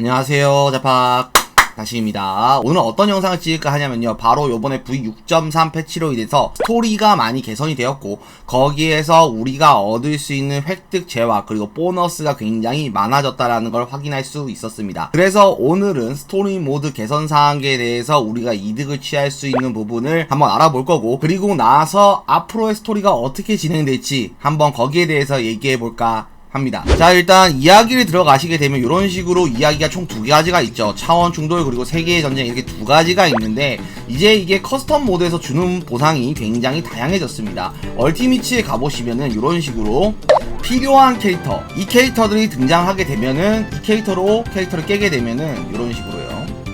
안녕하세요 자팍. 다시입니다. 오늘 어떤 영상을 찍을까 하냐면요. 바로 요번에 V6.3 패치로 인해서 스토리가 많이 개선이 되었고 거기에서 우리가 얻을 수 있는 획득 재화 그리고 보너스가 굉장히 많아졌다라는 걸 확인할 수 있었습니다. 그래서 오늘은 스토리 모드 개선 사항에 대해서 우리가 이득을 취할 수 있는 부분을 한번 알아볼 거고 그리고 나서 앞으로의 스토리가 어떻게 진행될지 한번 거기에 대해서 얘기해 볼까 합니다. 자 일단 이야기를 들어가시게 되면 이런 식으로 이야기가 총 두 가지가 있죠. 차원 충돌 그리고 세계의 전쟁 이렇게 두 가지가 있는데 이제 이게 커스텀 모드에서 주는 보상이 굉장히 다양해졌습니다. 얼티미치에 가보시면은 이런 식으로 필요한 캐릭터 이 캐릭터들이 등장하게 되면은 이 캐릭터로 캐릭터를 깨게 되면은 이런 식으로요.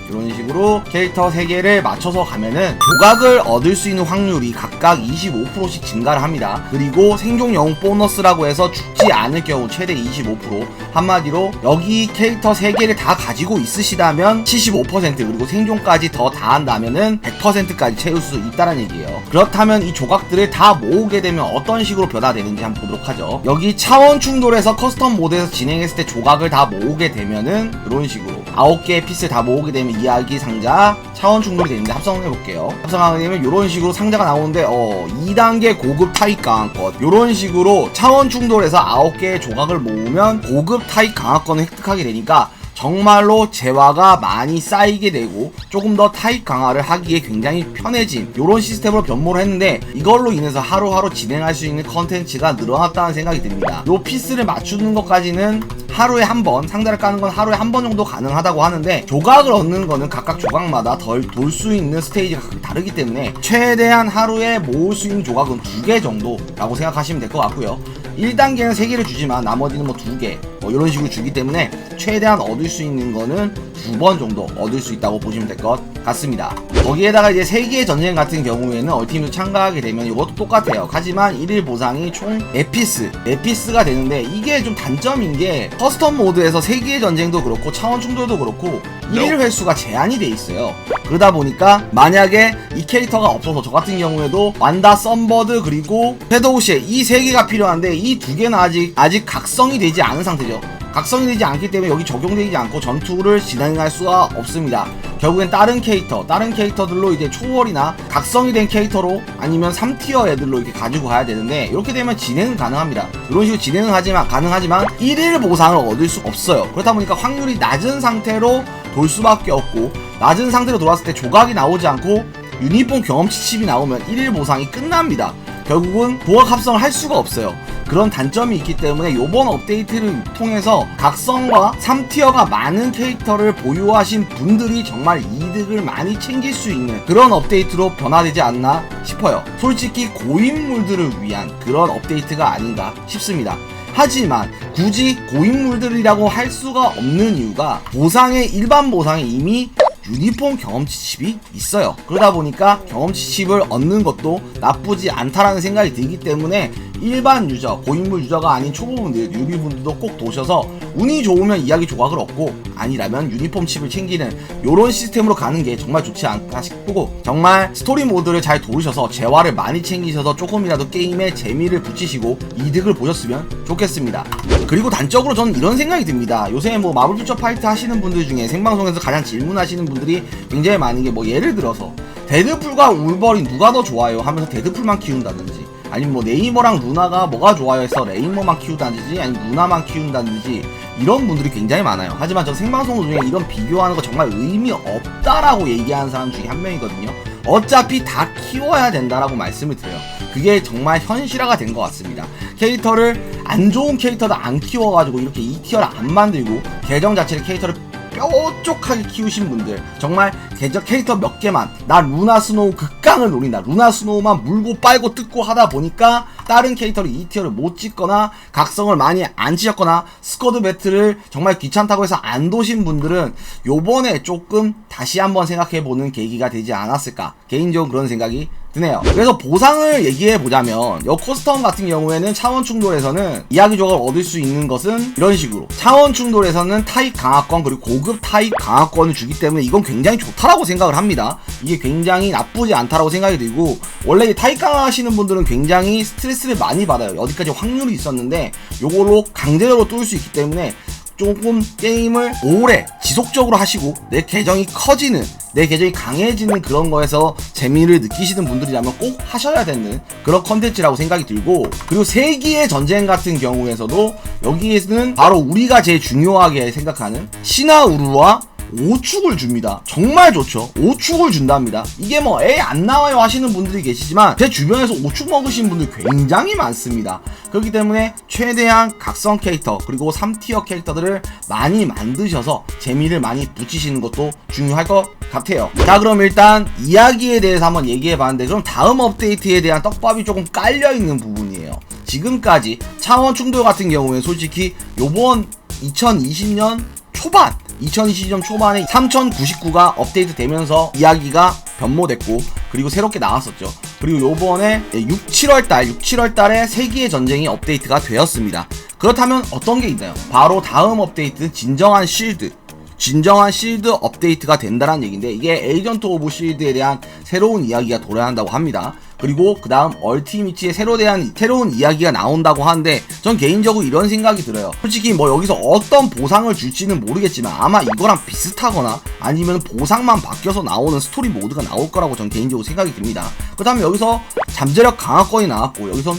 이런 식으로 캐릭터 3개를 맞춰서 가면은 조각을 얻을 수 있는 확률이 각각 25%씩 증가를 합니다. 그리고 생존 영웅 보너스라고 해서 죽지 않을 경우 최대 25% 한마디로 여기 캐릭터 3개를 다 가지고 있으시다면 75% 그리고 생존까지 더 다한다면은 100%까지 채울 수 있다는 얘기예요. 그렇다면 이 조각들을 다 모으게 되면 어떤 식으로 변화되는지 한번 보도록 하죠. 여기 차원 충돌에서 커스텀 모드에서 진행했을 때 조각을 다 모으게 되면은 이런 식으로 9개의 피스를 다 모으게 되면 이야기 상자 차원 충돌이 되는데 합성해 볼게요. 합성하게 되면 이런 식으로 상자가 나오는데 어 2단계 고급 타입 강화권 이런 식으로 차원 충돌에서 9개의 조각을 모으면 고급 타입 강화권을 획득하게 되니까 정말로 재화가 많이 쌓이게 되고 조금 더 타입 강화를 하기에 굉장히 편해진 이런 시스템으로 변모를 했는데 이걸로 인해서 하루하루 진행할 수 있는 컨텐츠가 늘어났다는 생각이 듭니다. 요 피스를 맞추는 것까지는 하루에 한 번 상자를 까는 건 하루에 한 번 정도 가능하다고 하는데 조각을 얻는 거는 각각 조각마다 덜 돌 수 있는 스테이지가 각각 다르기 때문에 최대한 하루에 모을 수 있는 조각은 두 개 정도라고 생각하시면 될 것 같고요 1단계는 3개를 주지만 나머지는 뭐 2개 뭐 이런 식으로 주기 때문에 최대한 얻을 수 있는 거는 두 번 정도 얻을 수 있다고 보시면 될 것 같습니다. 거기에다가 이제 세계의 전쟁 같은 경우에는 얼티밋 참가하게 되면 이것도 똑같아요. 하지만 1일 보상이 총 에피스, 에피스가 되는데 이게 좀 단점인 게 커스텀 모드에서 세계의 전쟁도 그렇고 차원 충돌도 그렇고 1일 횟수가 제한이 돼 있어요. 그러다 보니까 만약에 이 캐릭터가 없어서 저 같은 경우에도 완다 썬버드 그리고 섀도우시 이세 개가 필요한데 이 두 개는 아직 아직 각성이 되지 않은 상태 죠. 각성이 되지 않기 때문에 여기 적용되지 않고 전투를 진행할 수가 없습니다. 결국엔 다른 캐릭터, 다른 캐릭터들로 이제 초월이나 각성이 된 캐릭터로 아니면 3티어 애들로 이렇게 가지고 가야 되는데 이렇게 되면 진행은 가능합니다. 이런 식으로 진행은 하지만 가능하지만 1일 보상을 얻을 수 없어요. 그렇다 보니까 확률이 낮은 상태로 돌 수밖에 없고 낮은 상태로 돌았을 때 조각이 나오지 않고 유니폼 경험치 칩이 나오면 1일 보상이 끝납니다. 결국은 도각 합성을 할 수가 없어요. 그런 단점이 있기 때문에 이번 업데이트를 통해서 각성과 3티어가 많은 캐릭터를 보유하신 분들이 정말 이득을 많이 챙길 수 있는 그런 업데이트로 변화되지 않나 싶어요. 솔직히 고인물들을 위한 그런 업데이트가 아닌가 싶습니다. 하지만 굳이 고인물들이라고 할 수가 없는 이유가 보상에 일반 보상에 이미 유니폼 경험치 칩이 있어요. 그러다 보니까 경험치 칩을 얻는 것도 나쁘지 않다라는 생각이 들기 때문에 일반 유저, 고인물 유저가 아닌 초보분들, 유비분들도 꼭 도셔서 운이 좋으면 이야기 조각을 얻고 아니라면 유니폼 칩을 챙기는 이런 시스템으로 가는 게 정말 좋지 않을까 싶고 정말 스토리 모드를 잘 도우셔서 재화를 많이 챙기셔서 조금이라도 게임에 재미를 붙이시고 이득을 보셨으면 좋겠습니다. 그리고 단적으로 저는 이런 생각이 듭니다. 요새 뭐 마블 퓨처 파이트 하시는 분들 중에 생방송에서 가장 질문하시는 분들이 굉장히 많은 게 뭐 예를 들어서 데드풀과 울버린 누가 더 좋아요 하면서 데드풀만 키운다든지 아니면 뭐 네이머랑 루나가 뭐가 좋아요 해서 레이머만 키운다든지 아니면 루나만 키운다든지 이런 분들이 굉장히 많아요. 하지만 저 생방송 중에 이런 비교하는 거 정말 의미 없다라고 얘기하는 사람 중에 한 명이거든요. 어차피 다 키워야 된다라고 말씀을 드려요. 그게 정말 현실화가 된 것 같습니다. 캐릭터를 안 좋은 캐릭터도 안 키워가지고 이렇게 2티어를 안 만들고 계정 자체를 캐릭터를 뾰족하게 키우신 분들 정말 계정 캐릭터 몇 개만 나 루나 스노우 극강을 노린다. 루나 스노우만 물고 빨고 뜯고 하다 보니까 다른 캐릭터를 2티어를 못 찍거나 각성을 많이 안 치셨거나 스쿼드 배틀을 정말 귀찮다고 해서 안 도신 분들은 요번에 조금 다시 한번 생각해보는 계기가 되지 않았을까. 개인적으로 그런 생각이 드네요. 그래서 보상을 얘기해 보자면 요 코스텀 같은 경우에는 차원 충돌에서는 이야기 조각을 얻을 수 있는 것은 이런 식으로 차원 충돌에서는 타입 강화권 그리고 고급 타입 강화권을 주기 때문에 이건 굉장히 좋다라고 생각을 합니다. 이게 굉장히 나쁘지 않다라고 생각이 들고 원래 타입 강화하시는 분들은 굉장히 스트레스를 많이 받아요. 어디까지 확률이 있었는데 요걸로 강제적으로 뚫을 수 있기 때문에 조금 게임을 오래 지속적으로 하시고 내 계정이 커지는 내 계정이 강해지는 그런 거에서 재미를 느끼시는 분들이라면 꼭 하셔야 되는 그런 컨텐츠라고 생각이 들고 그리고 세기의 전쟁 같은 경우에서도 여기에서는 바로 우리가 제일 중요하게 생각하는 신하우루와 5축을 줍니다. 정말 좋죠. 5축을 준답니다. 이게 뭐 애 안 나와요 하시는 분들이 계시지만 제 주변에서 5축 먹으신 분들 굉장히 많습니다. 그렇기 때문에 최대한 각성 캐릭터 그리고 3티어 캐릭터들을 많이 만드셔서 재미를 많이 붙이시는 것도 중요할 것 같아요. 자 그럼 일단 이야기에 대해서 한번 얘기해 봤는데 그럼 다음 업데이트에 대한 떡밥이 조금 깔려 있는 부분이에요. 지금까지 차원 충돌 같은 경우에 솔직히 요번 2020년 초반 2020년 초반에 3099가 업데이트 되면서 이야기가 변모됐고 그리고 새롭게 나왔었죠. 그리고 요번에 6, 7월 달 6, 7월 달에 세기의 전쟁이 업데이트가 되었습니다. 그렇다면 어떤 게 있나요? 바로 다음 업데이트는 진정한 실드 진정한 실드 업데이트가 된다는 얘기인데 이게 에이전트 오브 실드에 대한 새로운 이야기가 돌아간다고 합니다. 그리고 그 다음 얼티미치의 새로 대한 새로운 이야기가 나온다고 하는데 전 개인적으로 이런 생각이 들어요. 솔직히 뭐 여기서 어떤 보상을 줄지는 모르겠지만 아마 이거랑 비슷하거나 아니면 보상만 바뀌어서 나오는 스토리 모드가 나올 거라고 전 개인적으로 생각이 듭니다. 그렇다면 여기서 잠재력 강화권이 나왔고 여기선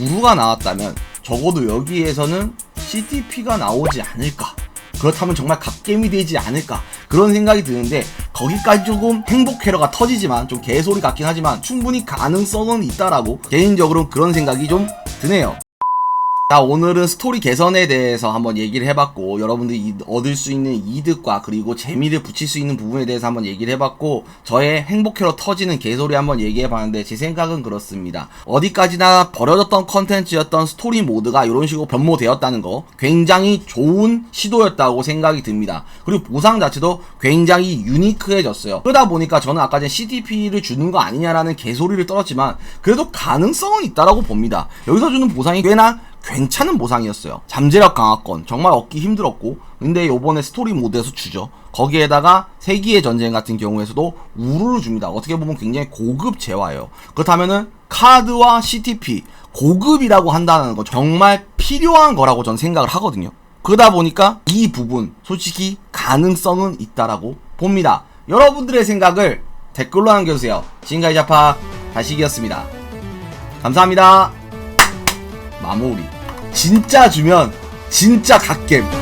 우루가 나왔다면 적어도 여기에서는 CTP가 나오지 않을까. 그렇다면 정말 갓겜이 되지 않을까 그런 생각이 드는데 거기까지 조금 행복 캐러가 터지지만 좀 개소리 같긴 하지만 충분히 가능성은 있다라고 개인적으로 그런 생각이 좀 드네요. 자 오늘은 스토리 개선에 대해서 한번 얘기를 해봤고 여러분들이 얻을 수 있는 이득과 그리고 재미를 붙일 수 있는 부분에 대해서 한번 얘기를 해봤고 저의 행복해로 터지는 개소리 한번 얘기해봤는데 제 생각은 그렇습니다. 어디까지나 버려졌던 컨텐츠였던 스토리 모드가 이런 식으로 변모되었다는 거 굉장히 좋은 시도였다고 생각이 듭니다. 그리고 보상 자체도 굉장히 유니크해졌어요. 그러다 보니까 저는 아까 전 CDP를 주는 거 아니냐라는 개소리를 떨었지만 그래도 가능성은 있다라고 봅니다. 여기서 주는 보상이 꽤나 괜찮은 보상이었어요. 잠재력 강화권 정말 얻기 힘들었고 근데 요번에 스토리 모드에서 주죠. 거기에다가 세기의 전쟁 같은 경우에서도 우르를 줍니다. 어떻게 보면 굉장히 고급 재화예요. 그렇다면은 카드와 CTP 고급이라고 한다는 거 정말 필요한 거라고 전 생각을 하거든요. 그러다 보니까 이 부분 솔직히 가능성은 있다라고 봅니다. 여러분들의 생각을 댓글로 남겨주세요. 지금까지 자파 다시기였습니다. 감사합니다. 마무리. 진짜 주면 진짜 갓겜.